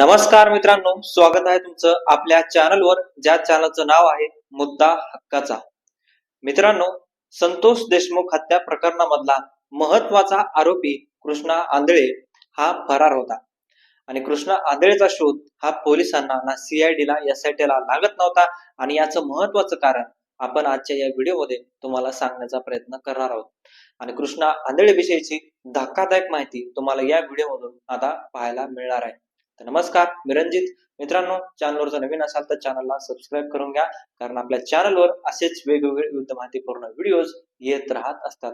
नमस्कार मित्रांनो स्वागत आहे तुमचं आपल्या चॅनलवर ज्या चॅनलचं नाव आहे मुद्दा हक्काचा. मित्रांनो संतोष देशमुख हत्या प्रकरणामधला महत्त्वाचा आरोपी कृष्णा आंधळे हा फरार होता. आणि कृष्णा आंधळेचा शोध हा पोलिसांना ना सीआयडीला ला एसआयटी ला लागत नव्हता. आणि याचं महत्वाचं कारण आपण आजच्या या व्हिडिओमध्ये तुम्हाला सांगण्याचा प्रयत्न करणार आहोत. आणि कृष्णा आंधळे विषयीची धक्कादायक माहिती तुम्हाला या व्हिडिओमधून आता पाहायला मिळणार आहे. तर नमस्कार मी रंजित मित्रांनो चॅनलवर जर नवीन असाल तर चॅनलला सबस्क्राईब करून घ्या कारण आपल्या चॅनलवर असेच वेगवेगळे युद्ध माहितीपूर्ण व्हिडिओज येत राहत असतात.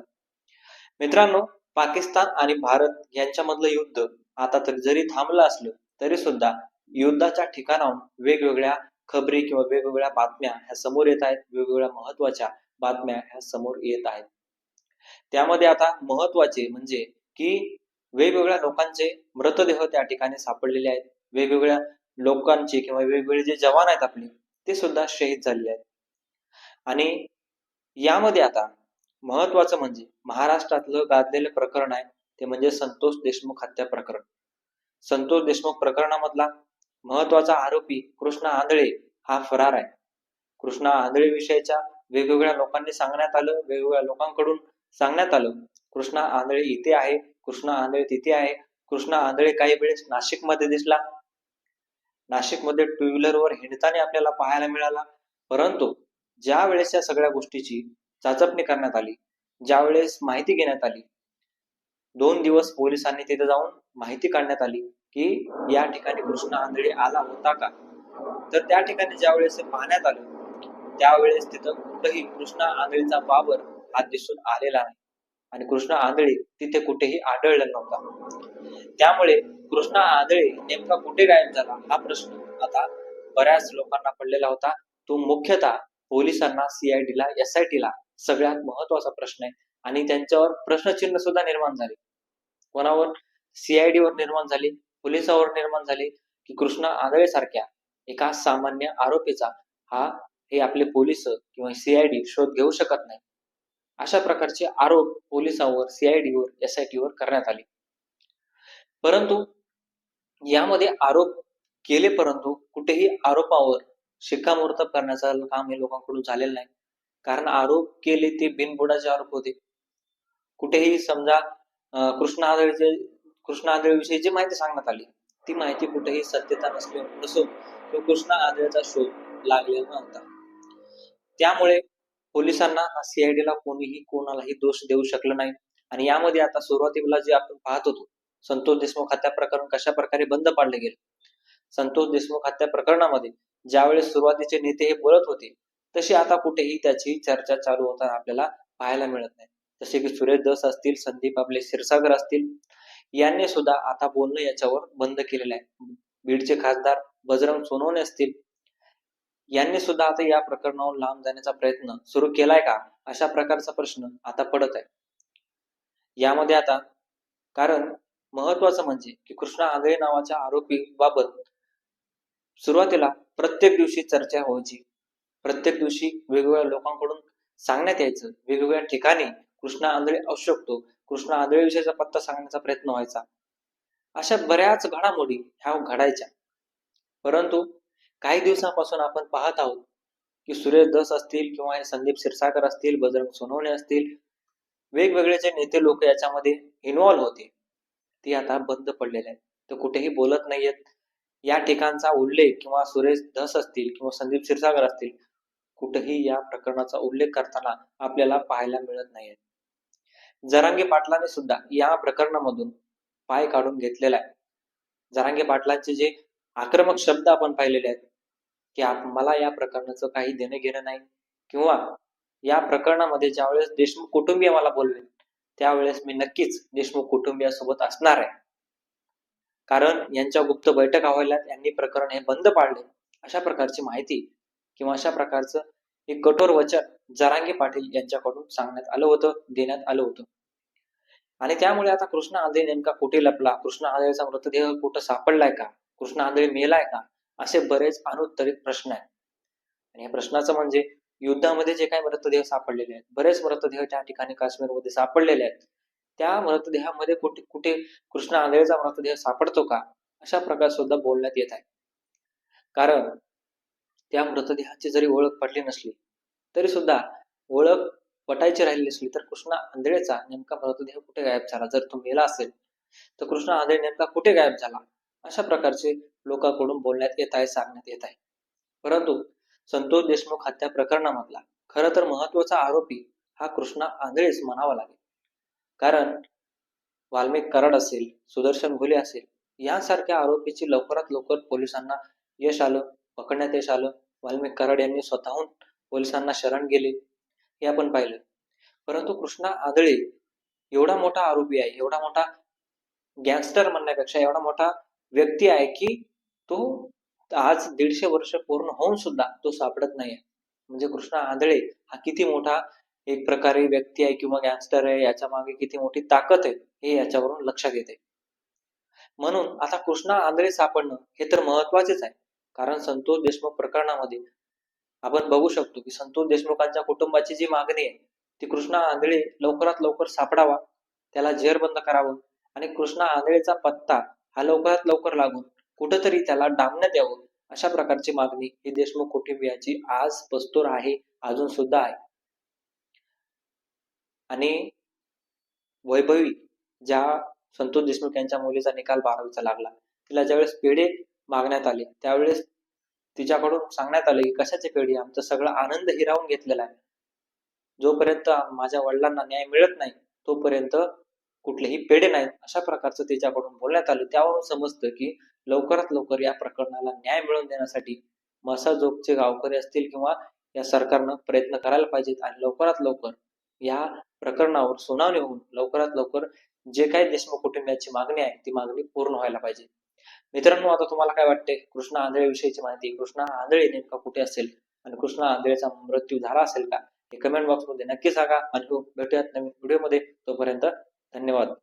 मित्रांनो पाकिस्तान आणि भारत यांच्यामधलं युद्ध आता तर जरी थांबलं असलं तरी सुद्धा युद्धाच्या ठिकाणाहून वेगवेगळ्या खबरी किंवा वेगवेगळ्या बातम्या ह्या समोर येत आहेत वेगवेगळ्या महत्त्वाच्या बातम्या ह्या समोर येत आहेत. त्यामध्ये आता महत्त्वाचे म्हणजे की वेगवेगळ्या लोकांचे मृतदेह त्या ठिकाणी सापडलेले आहेत. वेगवेगळ्या लोकांचे किंवा वेगवेगळे जे जवान आहेत आपले ते सुद्धा शहीद झालेले आहेत. आणि यामध्ये आता महत्वाचं म्हणजे महाराष्ट्रातलं गाजलेलं प्रकरण आहे ते म्हणजे संतोष देशमुख हत्या प्रकरण. संतोष देशमुख प्रकरणामधला महत्त्वाचा आरोपी कृष्णा आंधळे हा फरार आहे. कृष्णा आंधळे विषयीच्या वेगवेगळ्या लोकांनी सांगण्यात आलं वेगवेगळ्या लोकांकडून सांगण्यात आलं कृष्णा आंधळे इथे आहे कृष्णा आंधळे तिथे आहे. कृष्णा आंधळे काही वेळेस नाशिकमध्ये दिसला. नाशिकमध्ये टू व्हीलरवर हिंडताना आपल्याला पाहायला मिळाला. परंतु ज्या वेळेस या सगळ्या गोष्टीची चाचपणी करण्यात आली ज्या वेळेस माहिती घेण्यात आली दोन दिवस पोलिसांनी तिथे जाऊन माहिती काढण्यात आली की या ठिकाणी कृष्णा आंधळे आला होता का? तर त्या ठिकाणी ज्या वेळेस पाहण्यात आलं त्यावेळेस तिथं कुठंही कृष्णा आंधळीचा वावर हा दिसून आलेला नाही. आणि कृष्ण आंधळे तिथे कुठेही आढळला नव्हता. त्यामुळे कृष्णा आंधळे नेमका कुठे गायब झाला हा प्रश्न आता बऱ्याच लोकांना पडलेला होता. तो मुख्यतः पोलिसांना सीआयडी ला ला सगळ्यात महत्त्वाचा प्रश्न आहे आणि त्यांच्यावर प्रश्नचिन्ह सुद्धा निर्माण झाले. कोणावर? सीआयडी वर निर्माण झाली पोलिसावर निर्माण झाले की कृष्ण आंधळे सारख्या एका सामान्य आरोपीचा हा हे आपले पोलीस किंवा सीआयडी शोध घेऊ शकत नाही. अशा प्रकारचे आरोप पोलिसांवर सीआयडीवर वर एसआयटी वर करण्यात आले. परंतु यामध्ये आरोप केले परंतु कुठेही आरोपावर शिक्कामोर्तब करण्याचं काम हे लोकांकडून झालेलं नाही. कारण आरोप केले ते बिनबुडाचे आरोप होते. कुठेही समजा कृष्ण कृष्णा आंधळेचे कृष्णा आंधळेविषयी जी माहिती सांगण्यात आली ती माहिती कुठेही सत्यता नसली नसून तो कृष्णा आंधळेचा शोध लागलेला नव्हता त्यामुळे पोलिसांना हा सीआयडी कोणीही कोणालाही दोष देऊ शकला नाही. आणि यामध्ये आता सुरुवातीला जे आपण पाहत होतो संतोष देशमुख हत्या प्रकरण कशा प्रकारे बंद पाडले गेले? संतोष देशमुख हत्या प्रकरणामध्ये ज्यावेळेस सुरुवातीचे नेते हे बोलत होते तशी आता कुठेही त्याची चर्चा चालू होताना आपल्याला पाहायला मिळत नाही. जसे की सुरेश दस असतील संदीप आपले क्षीरसागर असतील यांनी सुद्धा आता बोलणं याच्यावर बंद केलेलं आहे. बीडचे खासदार बजरंग सोनवणे असतील यांनी सुद्धा आता या प्रकरणावर लांब जाण्याचा प्रयत्न सुरू केलाय का? अशा प्रकारचा प्रश्न आता पडत आहे. यामध्ये आता कारण महत्वाचं म्हणजे की कृष्णा आंधळे नावाच्या आरोपी बाबत सुरुवातीला प्रत्येक दिवशी चर्चा व्हायची. प्रत्येक दिवशी वेगवेगळ्या लोकांकडून सांगण्यात यायचं. वेगवेगळ्या ठिकाणी कृष्णा आंधळे असू शकतो. कृष्णा आंधळे विषयाचा पत्ता सांगण्याचा प्रयत्न व्हायचा. अशा बऱ्याच घडामोडी ह्या घडायच्या. परंतु काही दिवसांपासून आपण पाहत आहोत की सुरेश दस असतील किंवा हे संदीप क्षीरसागर असतील बजरंग सोनवणे असतील वेगवेगळे जे नेते लोक याच्यामध्ये इन्व्हॉल्व्ह होते ती आता बंद पडलेले आहेत. ते कुठेही बोलत नाहीयेत. या ठिकाणचा उल्लेख किंवा सुरेश धस असतील किंवा संदीप क्षीरसागर असतील कुठेही या प्रकरणाचा उल्लेख करताना आपल्याला पाहायला मिळत नाहीये जरांगे पाटलाने सुद्धा या प्रकरणामधून पाय काढून घेतलेला आहे. जरांगे पाटलांचे जे आक्रमक शब्द आपण पाहिलेले आहेत. की मला या प्रकरणाचं काही देणं घेणं नाही. किंवा या प्रकरणामध्ये ज्यावेळेस देशमुख कुटुंबीय मला बोलवेल त्यावेळेस मी नक्कीच देशमुख कुटुंबियासोबत असणार आहे. कारण यांच्या गुप्त बैठका व्हायला यांनी प्रकरण हे बंद पाडले. अशा प्रकारची माहिती किंवा अशा प्रकारचं एक कठोर वचन जरांगे पाटील यांच्याकडून सांगण्यात आलं होतं देण्यात आलं होतं. आणि त्यामुळे आता कृष्णा आंधळे नेमका कुठे लपला? कृष्णा आंधळेचा मृतदेह कुठं सापडलाय का? कृष्ण आंधळे मेलाय का? असे बरेच अनुत्तरित प्रश्न आहेत. आणि या प्रश्नाचं म्हणजे युद्धामध्ये जे काही मृतदेह सापडलेले आहेत बरेच मृतदेह त्या ठिकाणी काश्मीरमध्ये सापडलेले आहेत त्या मृतदेहामध्ये कुठे कुठे कृष्ण आंधळेचा मृतदेह सापडतो का? अशा प्रकारे सुद्धा बोलण्यात येत आहे कारण त्या मृतदेहाची जरी ओळख पडली नसली तरी सुद्धा ओळख पटायची राहिली असली तर कृष्णा आंधळेचा नेमका मृतदेह कुठे गायब झाला? जर तो मेला असेल तर कृष्ण आंधळे नेमका कुठे गायब झाला? अशा प्रकारचे लोकांकडून बोलण्यात येत आहे सांगण्यात येत आहे. परंतु संतोष देशमुख हत्या प्रकरणामधला खरं तर महत्त्वाचा आरोपी हा कृष्णा आंधळेच म्हणावा लागेल. कारण वाल्मिक कराड असेल सुदर्शन घुले असेल यांसारख्या आरोपीची लवकरात लवकर पोलिसांना यश आलं पकडण्यात यश आलं. वाल्मिक कराड यांनी स्वतःहून पोलिसांना शरण गेले हे आपण पाहिलं. परंतु कृष्णा आंधळे एवढा मोठा आरोपी आहे एवढा मोठा गँगस्टर म्हणण्यापेक्षा एवढा मोठा व्यक्ती आहे की तो आज दीडशे वर्ष पूर्ण होऊन सुद्धा तो सापडत नाहीये. म्हणजे कृष्णा आंधळे हा किती मोठा एक प्रकारे व्यक्ती आहे किंवा गँगस्टर आहे याच्या मागे किती मोठी ताकद आहे हे याच्यावरून लक्षात येते म्हणून आता कृष्णा आंधळे सापडणं हे तर महत्वाचेच आहे. कारण संतोष देशमुख प्रकरणामध्ये आपण बघू शकतो की संतोष देशमुखांच्या कुटुंबाची जी मागणी आहे ती कृष्णा आंधळे लवकरात लवकर सापडावा त्याला जेरबंद करावं आणि कृष्णा आंधळेचा पत्ता हा लवकरात लवकर लागून कुठंतरी त्याला डांबण्यात यावं अशा प्रकारची मागणी ही देशमुख कुटुंबियाची आज पस्तूर आहे अजून सुद्धा आहे. आणि वैभवी ज्या संतोष देशमुख यांच्या मुलीचा निकाल बारावीचा लागला तिला ज्यावेळेस पेढे मागण्यात आले त्यावेळेस तिच्याकडून सांगण्यात आले की कशाचे पेढे आमचा सगळा आनंद हिरावून घेतलेला आहे. जोपर्यंत माझ्या वडिलांना न्याय मिळत नाही तोपर्यंत कुठलेही पेढे नाहीत अशा प्रकारचं त्याच्याकडून बोलण्यात आलं त्यावरून समजतं की लवकरात लवकर या प्रकरणाला न्याय मिळवून देण्यासाठी मसाजोगचे गावकरी असतील किंवा या सरकारनं प्रयत्न करायला पाहिजेत आणि लवकरात लवकर या प्रकरणावर सुनावणी होऊन लवकरात लवकर जे काही देशमुख कुटुंबियाची मागणी आहे ती मागणी पूर्ण व्हायला पाहिजे. मित्रांनो आता तुम्हाला काय वाटते? कृष्णा आंधळे विषयीची माहिती. कृष्णा आंधळे नेमका कुठे असेल आणि कृष्णा आंधळेचा मृत्यू झाला असेल का? हे कमेंट बॉक्समध्ये नक्की सांगा आणि हो, भेटूयात नवीन व्हिडिओमध्ये तोपर्यंत धन्यवाद.